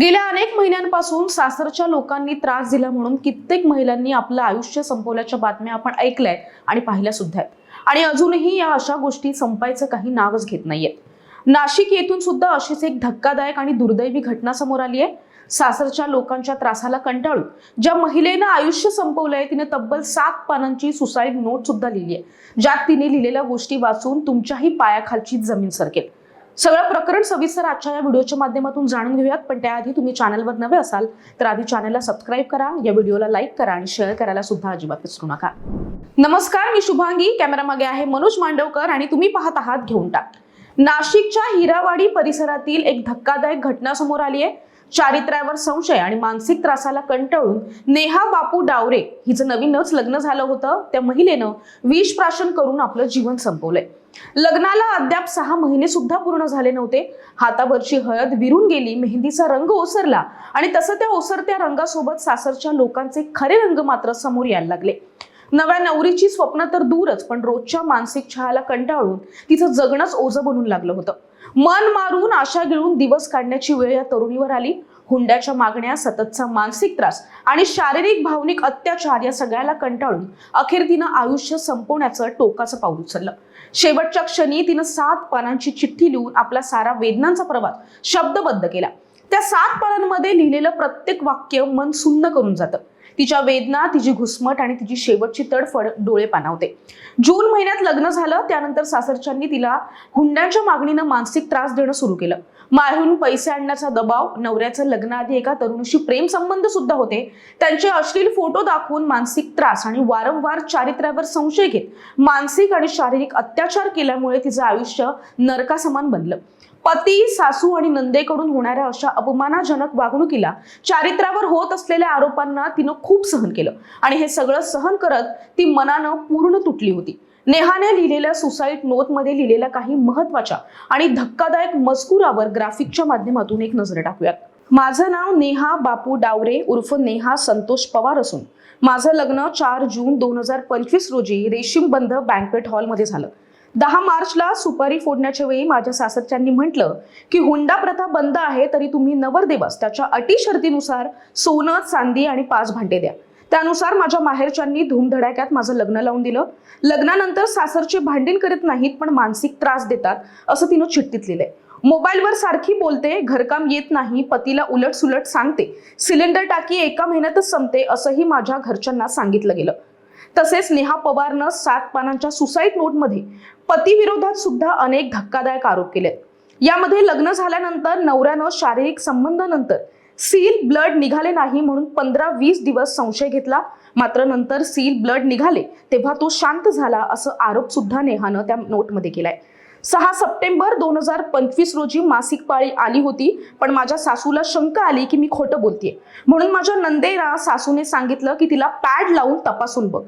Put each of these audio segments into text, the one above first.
गेल्या अनेक महिन्यांपासून सासरच्या लोकांनी त्रास दिला म्हणून कित्येक महिलांनी आपलं आयुष्य संपवल्याच्या बातम्या आपण ऐकल्या आणि पाहिल्या सुद्धा आहेत. आणि अजूनही या अशा गोष्टी संपायचं काही नावच घेत नाहीयेत. नाशिक येथून सुद्धा अशीच एक धक्कादायक आणि दुर्दैवी घटना समोर आली आहे. सासरच्या लोकांच्या त्रासाला कंटाळून ज्या महिलेनं आयुष्य संपवलंय तिने तब्बल सात पानांची सुसाईड नोट सुद्धा लिहिली आहे. ज्यात तिने लिहिलेल्या गोष्टी वाचून तुमच्याही पायाखालची जमीन सरकेल. सगळं प्रकरण सविस्तर आजच्या या व्हिडिओच्या माध्यमातून जाणून घेऊयात. पण त्याआधी तुम्ही चॅनलवर नवे असाल तर आधी चॅनलला सबस्क्राईब करा या व्हिडिओला लाईक करा आणि शेअर करायला सुद्धा अजिबात विसरू नका. नमस्कार मी शुभांगी. कॅमेरामागे आहे मनोज मांडवकर आणि तुम्ही पाहत आहात घेऊन टाक. नाशिकच्या हिरावाडी परिसरातील एक धक्कादायक घटना समोर आली आहे. चारित्र्यावर संशय आणि मानसिक त्रासाला कंटाळून नेहा बापू डावरे हिचं नवीनच लग्न झालं होतं. त्या महिलेनं विष प्राशन करून आपलं जीवन संपवलंय. लग्नाला अद्याप सहा महिने सुद्धा पूर्ण झाले नव्हते. हातावरची हळद विरून गेली मेहंदीचा रंग ओसरला आणि तसं त्या ओसरत्या रंगासोबत सासरच्या लोकांचे खरे रंग मात्र समोर यायला लागले. नव्या नवरीची स्वप्न तर दूरच पण रोजच्या मानसिक छळाला कंटाळून तिचं जगणंच ओझं बनून लागलं होतं. मन मारून आशा गिळून दिवस काढण्याची वेळ या तरुणीवर आली. हुंड्याच्या मागण्या सततचा मानसिक त्रास आणि शारीरिक भावनिक अत्याचार या सगळ्याला कंटाळून अखेर तिनं आयुष्य संपवण्याचं टोकाचं पाऊल उचललं. शेवटच्या क्षणी तिनं सात पानांची चिठ्ठी लिहून आपला सारा वेदनांचा प्रवास शब्दबद्ध केला. त्या सात पानांमध्ये लिहिलेलं प्रत्येक वाक्य मन सुन्न करून जातं. तिच्या वेदना तिची घुसमट आणि तिची शेवटची तडफड डोळे पाणावते. जून महिन्यात लग्न झालं त्यानंतर सासरच्यांनी तिला हुंड्याच्या मागणीनं मानसिक त्रास देणं सुरू केलं. माहेरून पैसे आणण्याचा दबाव नवऱ्याचं लग्नाआधी एका तरुणीशी प्रेम संबंध सुद्धा होते. त्यांचे अश्लील फोटो दाखवून मानसिक त्रास आणि वारंवार चारित्र्यावर संशय घेत मानसिक आणि शारीरिक अत्याचार केल्यामुळे तिचं आयुष्य नरकासमान बनलं. पती सासू आणि नंदेकडून होणाऱ्या अशा अपमानाजनक वागणुकीला चारित्र्यावर होत असलेल्या आरोपांना तिनं खूप सहन केलं. आणि हे सगळं सहन करत ती मनानं पूर्ण तुटली होती. नेहाने लिहिलेल्या सुसाईड नोटमध्ये लिहिलेल्या काही महत्त्वाच्या आणि धक्कादायक मजकुरावर ग्राफिकच्या माध्यमातून एक नजर टाकूयात. माझं नाव नेहा बापू डावरे उर्फ नेहा संतोष पवार असून माझं लग्न चार जून दोन हजार पंचवीस रोजी रेशीम बंध बँकवेट हॉलमध्ये झालं. दहा मार्चला सुपारी फोडण्याच्या वेळी माझ्या सासरच्यांनी म्हटलं की हुंडा प्रथा बंद आहे तरी तुम्ही नवरदेवास. त्याच्या अटी शर्तीनुसार सोनं चांदी आणि पाच भांडे द्या. त्यानुसार माझ्या माहेरच्यांनी धूमधडाक्यात माझं लग्न लावून दिलं. लग्नानंतर सासरचे भांडण करीत नाहीत पण मानसिक त्रास देतात असं तिनं चिठ्ठीत लिहिलंय. मोबाईलवर सारखी बोलते घरकाम येत नाही पतीला उलट सुलट सांगते. सिलेंडर टाकी एका महिन्यातच संपते असंही माझ्या घरच्यांना सांगितलं गेलं. तसेच नेहा पवारनं सात पानांच्या सुसाईड नोटमध्ये पतीविरोधात सुद्धा अनेक धक्कादायक आरोप केलेत. यामध्ये लग्न झाल्यानंतर नवऱ्यानं शारीरिक संबंधानंतर सील ब्लड निघाले नाही म्हणून पंधरा वीस दिवस संशय घेतला. मात्र नंतर सील ब्लड निघाले तेव्हा तो शांत झाला असं आरोप सुद्धा नेहानं त्या नोटमध्ये केलाय. सहा सप्टेंबर दोन हजार पंचवीस रोजी मासिक पाळी आली होती. पण माझ्या सासूला शंका आली की मी खोटं बोलतेय. म्हणून माझ्या नंदेला सासूने सांगितलं की तिला पॅड लावून तपासून बघ.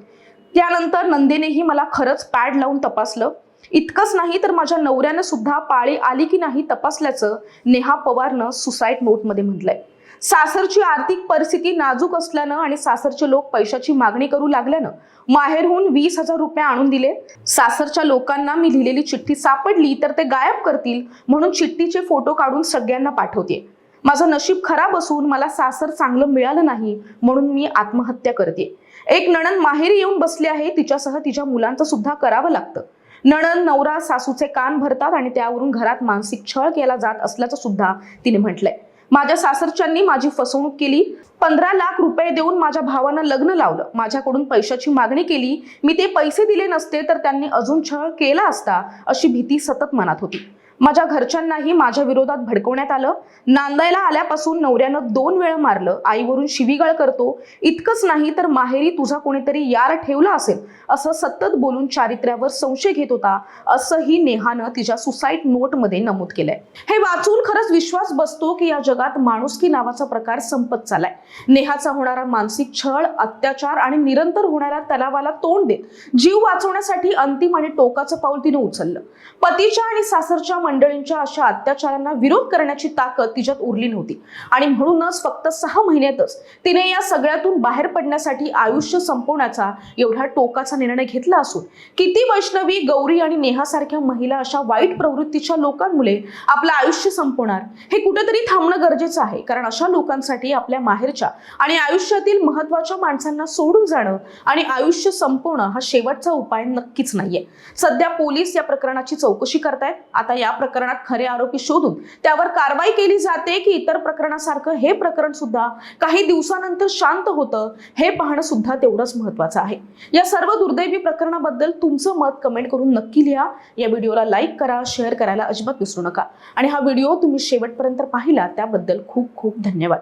त्यानंतर नंदेनेही मला खरंच पॅड लावून तपासलं. इतकंच नाही तर माझ्या नवऱ्यानं सुद्धा पाळी आली की नाही तपासल्याचं नेहा पवारनं सुसाईड नोटमध्ये म्हटलंय. सासरची आर्थिक परिस्थिती नाजूक असल्यानं आणि सासरचे लोक पैशाची मागणी करू लागल्यानं माहेरहून वीस हजार रुपये आणून दिले. सासरच्या लोकांना मी लिहिलेली चिठ्ठी सापडली तर ते गायब करतील म्हणून चिठ्ठीचे फोटो काढून सगळ्यांना पाठवते. माझं नशीब खराब असून मला सासर चांगलं मिळालं नाही म्हणून मी आत्महत्या करते. एक नणन माहेरी येऊन बसली आहे तिच्यासह तिच्या मुलांचं सुद्धा करावं लागतं. नणन नवरा सासूचे कान भरतात आणि त्यावरून घरात मानसिक छळ केला जात असल्याचं सुद्धा तिने म्हटलंय. माझ्या सासरच्यांनी माझी फसवणूक केली. पंधरा लाख रुपये देऊन माझ्या भावानं लग्न लावलं. माझ्याकडून पैशाची मागणी केली. मी ते पैसे दिले नसते तर त्यांनी अजून छळ केला असता अशी भीती सतत मनात होती. माझ्या घरच्यांनाही माझ्या विरोधात भडकवण्यात आलं. नांदायला आल्यापासून नवऱ्यानं दोन वेळ मारलं. आईवरून शिवीगाळ करतो. इतकंच नाही तर माहेरी तुझा कोणीतरी यार ठेवला असेल. असं सतत बोलून चारित्र्यावर संशय घेत होता. असंही नेहानं तिच्या सुसाईड नोटमध्ये नमूद केलंय. हे वाचून खरंच विश्वास बसतो की या जगात माणुसकी नावाचा प्रकार संपत चालाय नेहाचा होणारा मानसिक छळ अत्याचार आणि निरंतर होणाऱ्या तलावाला तोंड देत जीव वाचवण्यासाठी अंतिम आणि टोकाचं पाऊल तिने उचललं. पतीच्या आणि सासरच्या मंडळींच्या अशा अत्याचारांना विरोध करण्याची ताकद तिच्यात उरली नव्हती. आणि म्हणूनच फक्त सहा महिन्यातच तिने या सगळ्यातून बाहेर पडण्यासाठी आयुष्य संपवण्याचा एवढा टोकाचा निर्णय घेतला असून किती वैष्णवी गौरी आणि नेहासारख्या महिला अशा वाईट प्रवृत्तीच्या लोकांमुळे आपलं आयुष्य संपवणार हे कुठेतरी थांबणं गरजेचं आहे. कारण अशा लोकांसाठी आपल्या माहेरच्या आणि आयुष्यातील महत्त्वाच्या माणसांना सोडून जाणं आणि आयुष्य संपवणं हा शेवटचा उपाय नक्कीच नाहीये. सध्या पोलीस या प्रकरणाची चौकशी करतायत. आता या प्रकरणात खरे आरोपी शोधून त्यावर कारवाई केली जाते की इतर प्रकरणासारखं हे प्रकरण सुद्धा काही दिवसानंतर शांत होतं हे पाहणं सुद्धा तेवढंच महत्वाचं आहे. या सर्व दुर्दैवी प्रकरणाबद्दल तुमचं मत कमेंट करून नक्की लिहा. या व्हिडिओला लाईक करा शेअर करायला अजिबात विसरू नका. आणि हा व्हिडिओ तुम्ही शेवटपर्यंत पाहिला त्याबद्दल खूप खूप धन्यवाद.